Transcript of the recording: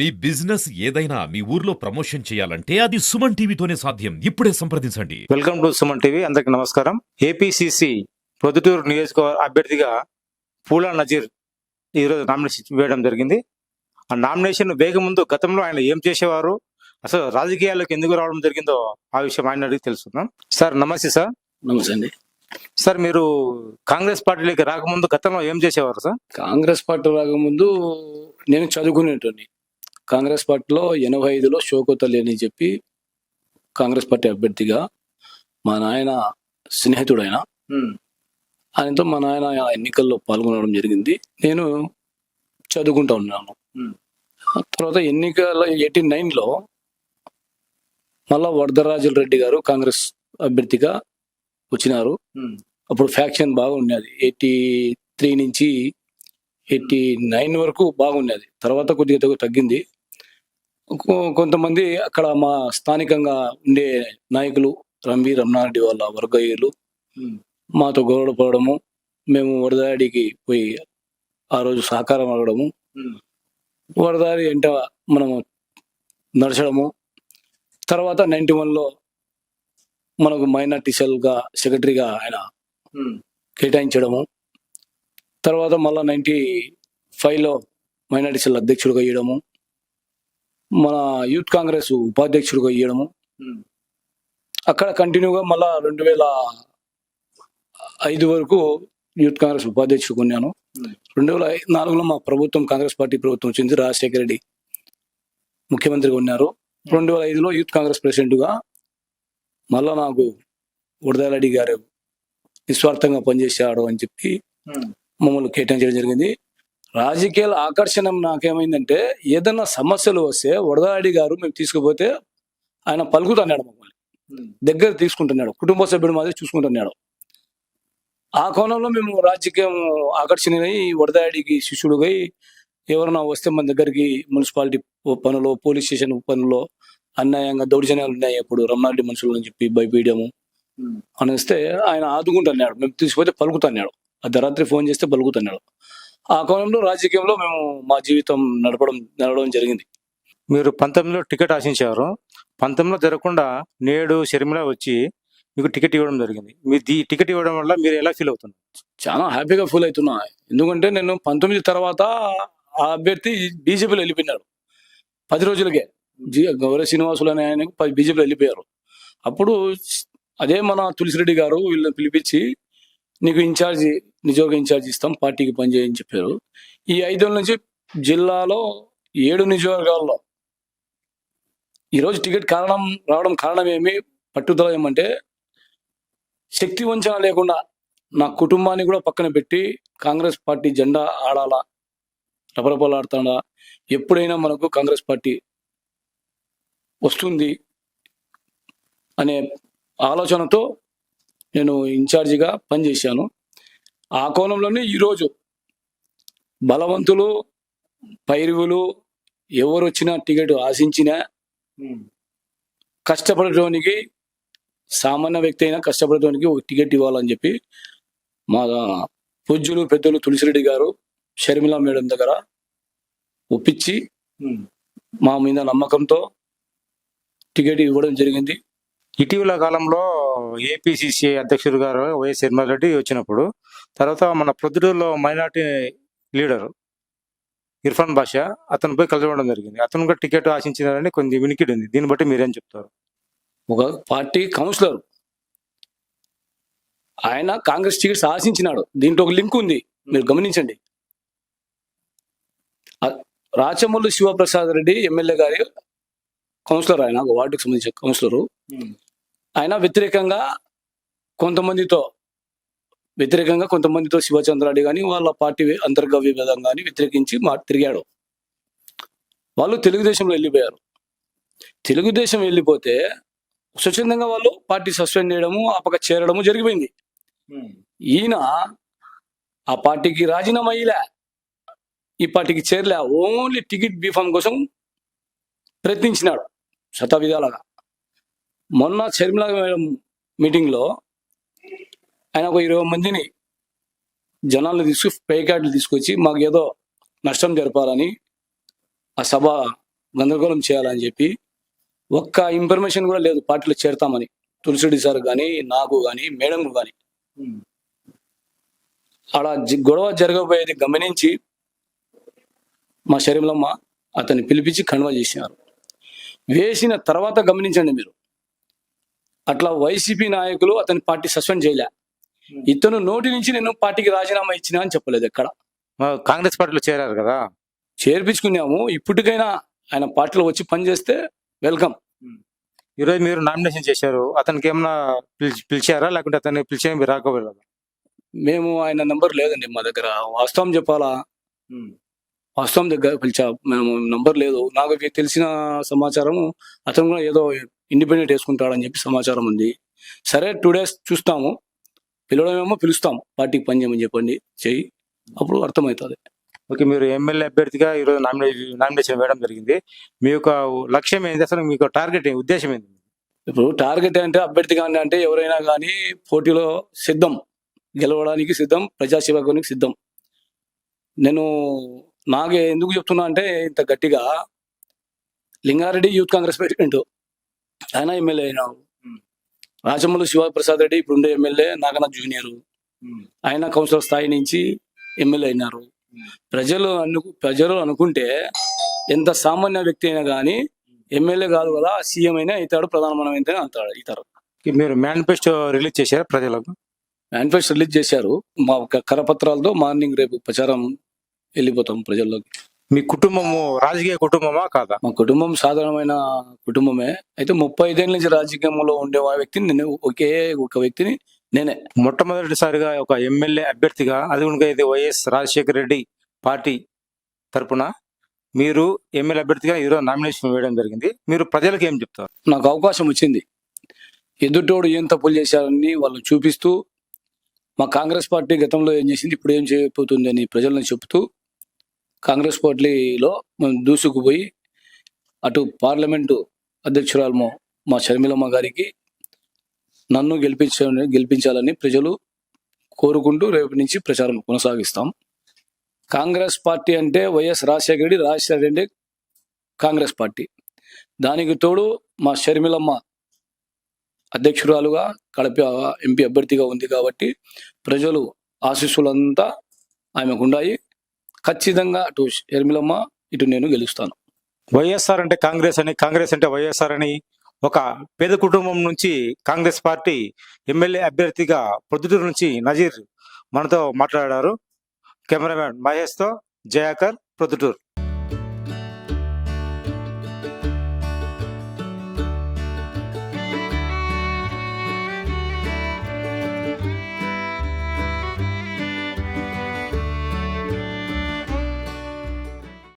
మీ business ఏదైనా మీ ఊర్లో promotion చేయాలంటే అది సుమన్ టీవీతోనే సాధ్యం. ఇప్పుడే సంప్రదించండి. Welcome to Suman TV. అందరికి నమస్కారం. ఏపీసీసీ ప్రొద్దుటూరు నియోజకవర్గ అభ్యర్థిగా పూలా నజీర్ ఈరోజు నామినేషన్ వేయడం జరిగింది. ఆ నామినేషన్ వేగం ముందు గతంలో ఆయన ఏం చేసేవారు? అసలు రాజకీయాల్లోకి ఎందుకు రావడం జరిగిందో ఆ విషయం ఆయన అడిగి తెలుసుకుందాం. సార్ నమస్తే సార్. నమస్తే అండి. సార్ మీరు కాంగ్రెస్ పార్టీలోకి రాకముందు గతంలో ఏం చేసేవారు సార్? కాంగ్రెస్ పార్టీ రాకముందు నేను చదువుకునేటోని కాంగ్రెస్ పార్టీలో ఎనభై ఐదులో షోకోతల్లి అని చెప్పి కాంగ్రెస్ పార్టీ అభ్యర్థిగా మా నాయన స్నేహితుడైన ఆయనతో మా నాయన ఎన్నికల్లో పాల్గొనడం జరిగింది. నేను చదువుకుంటా ఉన్నాను. తర్వాత ఎన్నికల ఎయిటీ నైన్లో మళ్ళా వరదరాజుల రెడ్డి గారు కాంగ్రెస్ అభ్యర్థిగా వచ్చినారు. అప్పుడు ఫ్యాక్షన్ బాగున్నది ఎయిటీ త్రీ నుంచి ఎయిటీ నైన్ వరకు బాగున్నది తర్వాత కొద్దిగా తగ్గు- తగ్గింది. కొంతమంది అక్కడ మా స్థానికంగా ఉండే నాయకులు రంవి రమణారెడ్డి వాళ్ళ వర్గీయులు మాతో గౌరవపడము మేము వరదాడికి పోయి ఆ రోజు సహకారం అడగడము. వరదాడి ఎంట మనము నడచడము. తర్వాత నైన్టీ వన్లో మనకు మైనార్టీ సెల్గా సెక్రటరీగా ఆయన కేటాయించడము. తర్వాత మళ్ళా నైంటీ ఫైవ్లో మైనార్టీ సెల్ అధ్యక్షుడిగా ఇవ్వడము మన యూత్ కాంగ్రెస్ ఉపాధ్యక్షుడిగా ఇవ్వడము అక్కడ కంటిన్యూగా మళ్ళా రెండు వేల ఐదు వరకు యూత్ కాంగ్రెస్ ఉపాధ్యక్షుడు కొన్నాను. రెండు వేల నాలుగులో మా ప్రభుత్వం కాంగ్రెస్ పార్టీ ప్రభుత్వం వచ్చింది. రాజశేఖర రెడ్డి ముఖ్యమంత్రిగా ఉన్నారు రెండు వేల ఐదులో యూత్ కాంగ్రెస్ ప్రెసిడెంట్గా మళ్ళా నాకు ఉడదారెడ్డి గారు నిస్వార్థంగా పనిచేశాడు అని చెప్పి మమ్మల్ని కేటాయించడం జరిగింది. రాజకీయాల ఆకర్షణ నాకేమైందంటే ఏదన్నా సమస్యలు వస్తే వరదాడి గారు మేము తీసుకుపోతే ఆయన పలుకుతున్నాడు మమ్మల్ని. దగ్గర తీసుకుంటున్నాడు. కుటుంబ సభ్యుడు మాదిరి చూసుకుంటున్నాడు. ఆ కోణంలో మేము రాజకీయం ఆకర్షణీయమై వరదాడికి శిష్యుడుగా ఎవరైనా వస్తే మన దగ్గరికి మున్సిపాలిటీ పనులు పోలీస్ స్టేషన్ పనుల్లో అన్యాయంగా దౌర్జన్యాలు ఉన్నాయి అప్పుడు రమణారెడ్డి మనుషులు అని చెప్పి భయపీయడము అనిస్తే ఆయన ఆదుకుంటున్నాడు. మేము తీసుకుపోతే పలుకుతున్నాడు. అర్ధరాత్రి ఫోన్ చేస్తే పలుకుతున్నాడు. ఆ కోణంలో రాజకీయంలో మేము మా జీవితం నడపడం నడవడం జరిగింది. మీరు పంతొమ్మిదిలో టికెట్ ఆశించారు. పంతొమ్మిదిలో జరగకుండా నేడు షర్మిల వచ్చి మీకు టికెట్ ఇవ్వడం జరిగింది. మీ ఈ టికెట్ ఇవ్వడం వల్ల మీరు ఎలా ఫీల్ అవుతున్నారు? చాలా హ్యాపీగా ఫీల్ అవుతున్నా. ఎందుకంటే నేను పంతొమ్మిది తర్వాత ఆ అభ్యర్థి బీజేపీలో వెళ్ళిపోయినాడు పది రోజులకే. జీ గౌరవ శ్రీనివాసులు అనే ఆయన బీజేపీలో వెళ్ళిపోయారు. అప్పుడు అదే మన తులసిరెడ్డి గారు వీళ్ళని పిలిపించి నీకు ఇన్ఛార్జి నిజోగ ఇన్ఛార్జి ఇస్తాం పార్టీకి పనిచేయని చెప్పారు. ఈ ఐదేళ్ళ నుంచి జిల్లాలో ఏడు నియోజకవర్గాల్లో ఈరోజు టికెట్ కారణం రావడం కారణం ఏమి పట్టుదల ఏమంటే శక్తి వంచన లేకుండా నా కుటుంబాన్ని కూడా పక్కన పెట్టి కాంగ్రెస్ పార్టీ జెండా ఆడాలా రపరపలాడుతాడా ఎప్పుడైనా మనకు కాంగ్రెస్ పార్టీ వస్తుంది అనే ఆలోచనతో నేను ఇన్ఛార్జిగా పనిచేశాను. ఆ కోణంలోనే ఈరోజు బలవంతులు పైరువులు ఎవరు వచ్చినా టికెట్ ఆశించినా కష్టపడటానికి సామాన్య వ్యక్తి అయినా కష్టపడటానికి ఒక టికెట్ ఇవ్వాలని చెప్పి మా పూజ్యులు పెద్దలు తులసిరెడ్డి గారు షర్మిల మేడం దగ్గర ఒప్పించి మా మీద నమ్మకంతో టికెట్ ఇవ్వడం జరిగింది. ఇటీవల కాలంలో ఏపీసీసీ అధ్యక్షుడు గారు వైఎస్ రెడ్డి వచ్చినప్పుడు తర్వాత మన ప్రొద్దుటూరులో మైనార్టీ లీడర్ ఇర్ఫాన్ బాషా అతను పోయి కలవడం జరిగింది. అతను కూడా టికెట్ ఆశించినారని కొన్ని వినికిడి ఉంది. దీన్ని బట్టి మీరేం చెప్తారు? ఒక పార్టీ కౌన్సిలర్ ఆయన కాంగ్రెస్ టికెట్స్ ఆశించినాడు. దీంట్లో ఒక లింక్ ఉంది. మీరు గమనించండి. రాచమల్లు శివప్రసాద్ రెడ్డి ఎమ్మెల్యే గారి కౌన్సిలర్ ఆయన ఒక వార్డుకి సంబంధించిన కౌన్సిలరు. ఆయన వ్యతిరేకంగా కొంతమందితో వ్యతిరేకంగా కొంతమందితో శివచంద్రారెడ్డి కానీ వాళ్ళ పార్టీ అంతర్గత విభేదం కానీ వ్యతిరేకించి మా తిరిగాడు. వాళ్ళు తెలుగుదేశంలో వెళ్ళిపోయారు. తెలుగుదేశం వెళ్ళిపోతే స్వచ్ఛందంగా వాళ్ళు పార్టీ సస్పెండ్ చేయడము ఆ పక్క చేరడము జరిగిపోయింది. ఈయన ఆ పార్టీకి రాజీనామా అయ్యలే ఈ పార్టీకి చేరలే. ఓన్లీ టికెట్ బీఫామ్ కోసం ప్రయత్నించినాడు. శతవిధాలుగా మొన్న షర్మిల మేడం మీటింగ్లో ఆయన ఒక ఇరవై మందిని జనాలను తీసుకు పే కార్డులు తీసుకొచ్చి మాకు ఏదో నష్టం జరపాలని ఆ సభ గందరగోళం చేయాలని చెప్పి ఒక్క ఇన్ఫర్మేషన్ కూడా లేదు. పార్టీలో చేరతామని. తులసిరెడ్డి సార్ కానీ నాకు కానీ మేడం కానీ అలా గొడవ జరగబోయేది గమనించి మా శరీరంలో అతన్ని పిలిపించి కన్వర్ చేసినారు. వేసిన తర్వాత గమనించండి మీరు. అట్లా వైసీపీ నాయకులు అతని పార్టీ సస్పెండ్ చేయలే. ఇతను నోటి నుంచి నేను పార్టీకి రాజీనామా ఇచ్చినా అని చెప్పలేదు ఎక్కడ. కాంగ్రెస్ పార్టీలో చేరారు కదా? చేర్పించుకున్నాము. ఇప్పటికైనా ఆయన పార్టీలో వచ్చి పనిచేస్తే వెల్కమ్. ఈరోజు మీరు నామినేషన్ చేశారు. అతనికి ఏమన్నా పిలిచి పిలిచారా? లేకుంటే అతన్ని పిలిచే మీరు రాకపోలేదు మేము ఆయన నంబర్ లేదండి మా దగ్గర. వాస్తవం చెప్పాలా? వాస్తవం దగ్గర పిలిచా. మేము నంబర్ లేదు. నాకు తెలిసిన సమాచారం అతను కూడా ఏదో ఇండిపెండెంట్ వేసుకుంటాడని చెప్పి సమాచారం ఉంది. సరే టూ డేస్ చూస్తాము. పిలవడమేమో పిలుస్తాము. పార్టీకి పని చేయమని చెప్పండి. చెయ్యి. అప్పుడు అర్థమవుతుంది. ఓకే మీరు ఎమ్మెల్యే అభ్యర్థిగా ఈరోజు నామినేషన్ నామినేషన్ వేయడం జరిగింది. మీ యొక్క లక్ష్యం ఏంటి అసలు మీకు టార్గెట్? ఉద్దేశం ఏంటి ఇప్పుడు టార్గెట్ అంటే అభ్యర్థి కానీ అంటే ఎవరైనా కానీ పోటీలో సిద్ధం. గెలవడానికి సిద్ధం. ప్రజాసేవకునికి సిద్ధం. నేను నాకు ఎందుకు చెప్తున్నా అంటే ఇంత గట్టిగా లింగారెడ్డి యూత్ కాంగ్రెస్ ప్రెసిడెంట్ ఆయన ఎమ్మెల్యే అయినాడు రాజమల్లు శివప్రసాద్ రెడ్డి ఇప్పుడు ఉండే ఎమ్మెల్యే నాగనాథ్ జూనియర్. ఆయన కౌన్సిలర్ స్థాయి నుంచి ఎమ్మెల్యే అయినారు. ప్రజలు అను ప్రజలు అనుకుంటే ఎంత సామాన్య వ్యక్తి అయినా కానీ ఎమ్మెల్యే కాదు కదా సీఎం అయినా అవుతాడు ప్రధానమంత్రి అవుతాడు అవుతారు. మీరు మేనిఫెస్టో రిలీజ్ చేశారా ప్రజలకు? మేనిఫెస్టో రిలీజ్ చేశారు. మా కరపత్రాలతో మార్నింగ్ రేపు ప్రచారం వెళ్ళిపోతాం ప్రజల్లోకి. మీ కుటుంబము రాజకీయ కుటుంబమా కాదా? మా కుటుంబం సాధారణమైన కుటుంబమే. అయితే ముప్పై ఐదేళ్ళ నుంచి రాజకీయంలో ఉండే వ్యక్తిని నేను ఒకే ఒక వ్యక్తిని నేనే. మొట్టమొదటిసారిగా ఒక ఎమ్మెల్యే అభ్యర్థిగా అది ఇది వైఎస్ రాజశేఖర రెడ్డి పార్టీ తరపున మీరు ఎమ్మెల్యే అభ్యర్థిగా ఈరోజు నామినేషన్ వేయడం జరిగింది. మీరు ప్రజలకు ఏం చెప్తారు? నాకు అవకాశం వచ్చింది. ఎదుటోడు ఏం తప్పులు చేశారని వాళ్ళు చూపిస్తూ మా కాంగ్రెస్ పార్టీ గతంలో ఏం చేసింది ఇప్పుడు ఏం చేయబోతుంది అని ప్రజలను చెప్తూ కాంగ్రెస్ పార్టీలో మేము దూసుకుపోయి అటు పార్లమెంటు అధ్యక్షురాలు మా షర్మిలమ్మ గారికి నన్ను గెలిపించ గెలిపించాలని ప్రజలు కోరుకుంటూ రేపటి నుంచి ప్రచారం కొనసాగిస్తాం. కాంగ్రెస్ పార్టీ అంటే వైఎస్ రాజశేఖర రెడ్డి రాజశేఖర రెడ్డి కాంగ్రెస్ పార్టీ. దానికి తోడు మా షర్మిలమ్మ అధ్యక్షురాలుగా కడప ఎంపీ అభ్యర్థిగా ఉంది కాబట్టి ప్రజలు ఆశీస్సులంతా ఆమెకు ఉన్నాయి ఖచ్చితంగా అటు షర్మిలమ్మ ఇటు నేను గెలుస్తాను. వైఎస్ఆర్ అంటే కాంగ్రెస్ అని కాంగ్రెస్ అంటే వైఎస్ఆర్ అని ఒక పేద కుటుంబం నుంచి కాంగ్రెస్ పార్టీ ఎమ్మెల్యే అభ్యర్థిగా ప్రొద్దుటూరు నుంచి నజీర్ మనతో మాట్లాడారు. కెమెరామ్యాన్ మహేష్తో జయాకర్ ప్రొద్దుటూరు